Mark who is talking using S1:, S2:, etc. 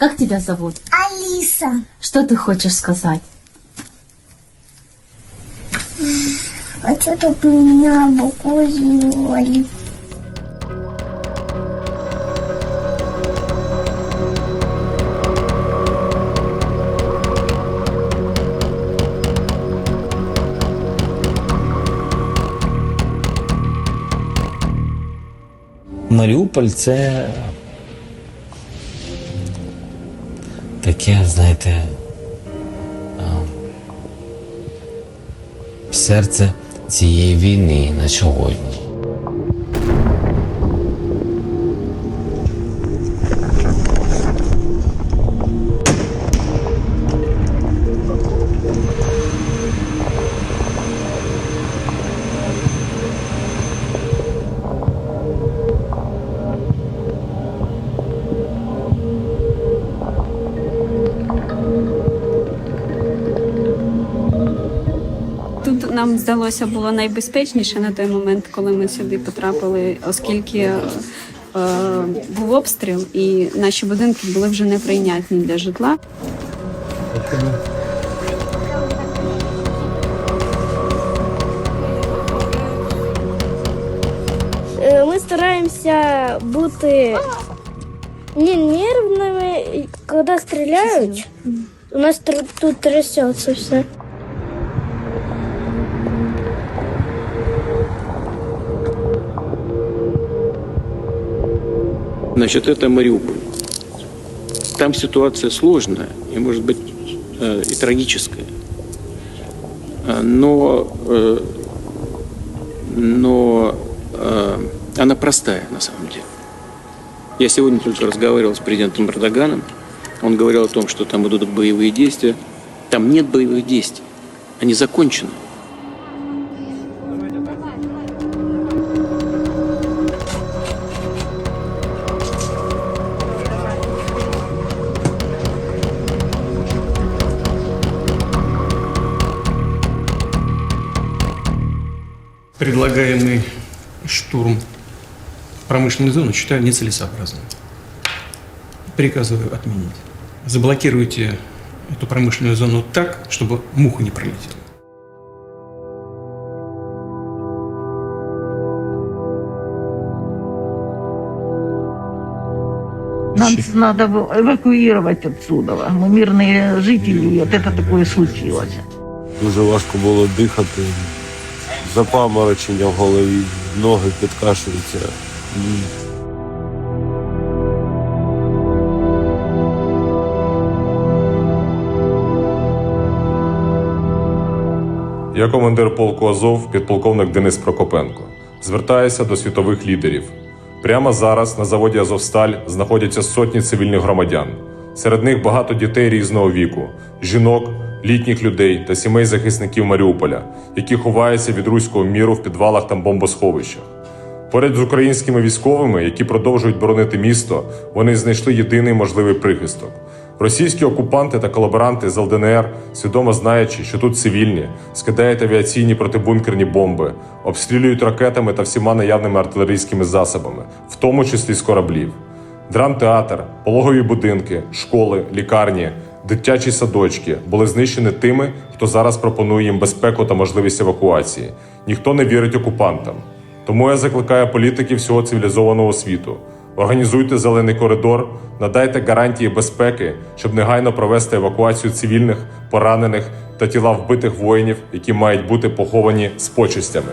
S1: Как тебя зовут?
S2: Алиса.
S1: Что ты хочешь сказать?
S2: Хочу, чтобы меня букву сделали.
S3: Маріуполь це таке, знаєте, серце цієї війни на сьогодні.
S4: Нам здалося було найбезпечніше на той момент, коли ми сюди потрапили, оскільки е, був обстріл, і наші будинки були вже неприйнятні для житла.
S2: Е, Ми стараємося бути не нервними, коли стріляють. У нас тут трясеться все.
S5: Значит, это Мариуполь. Там ситуация сложная и, может быть, э, и трагическая. А, Но, э, но э, она простая на самом деле. Я сегодня только разговаривал с президентом Эрдоганом. Он говорил о том, что там идут боевые действия. Там нет боевых действий. Они закончены.
S6: Предлагаемый штурм промышленной зоны считаю нецелесообразным. Приказываю отменить. Заблокируйте эту промышленную зону так, чтобы муха не пролетела.
S7: Нам надо эва- эвакуировать отсюда. Мы мирные жители, и вот это такое случилось.
S8: Дуже важко було дихати. Запаморочення в голові, ноги підкашуються.
S9: Я командир полку Азов, підполковник Денис Прокопенко. Звертаюся до світових лідерів. Прямо зараз на заводі Азовсталь знаходяться сотні цивільних громадян. Серед них багато дітей різного віку, жінок, літніх людей та сімей захисників Маріуполя, які ховаються від руського міру в підвалах та бомбосховищах. Поряд з українськими військовими, які продовжують боронити місто, вони знайшли єдиний можливий прихисток. Російські окупанти та колаборанти з ЛДНР, свідомо знаючи, що тут цивільні, скидають авіаційні протибункерні бомби, обстрілюють ракетами та всіма наявними артилерійськими засобами, в тому числі з кораблів. Драмтеатр, пологові будинки, школи, лікарні, дитячі садочки були знищені тими, хто зараз пропонує їм безпеку та можливість евакуації. Ніхто не вірить окупантам. Тому я закликаю політиків всього цивілізованого світу. Організуйте зелений коридор, надайте гарантії безпеки, щоб негайно провести евакуацію цивільних, поранених та тіла вбитих воїнів, які мають бути поховані з почестями.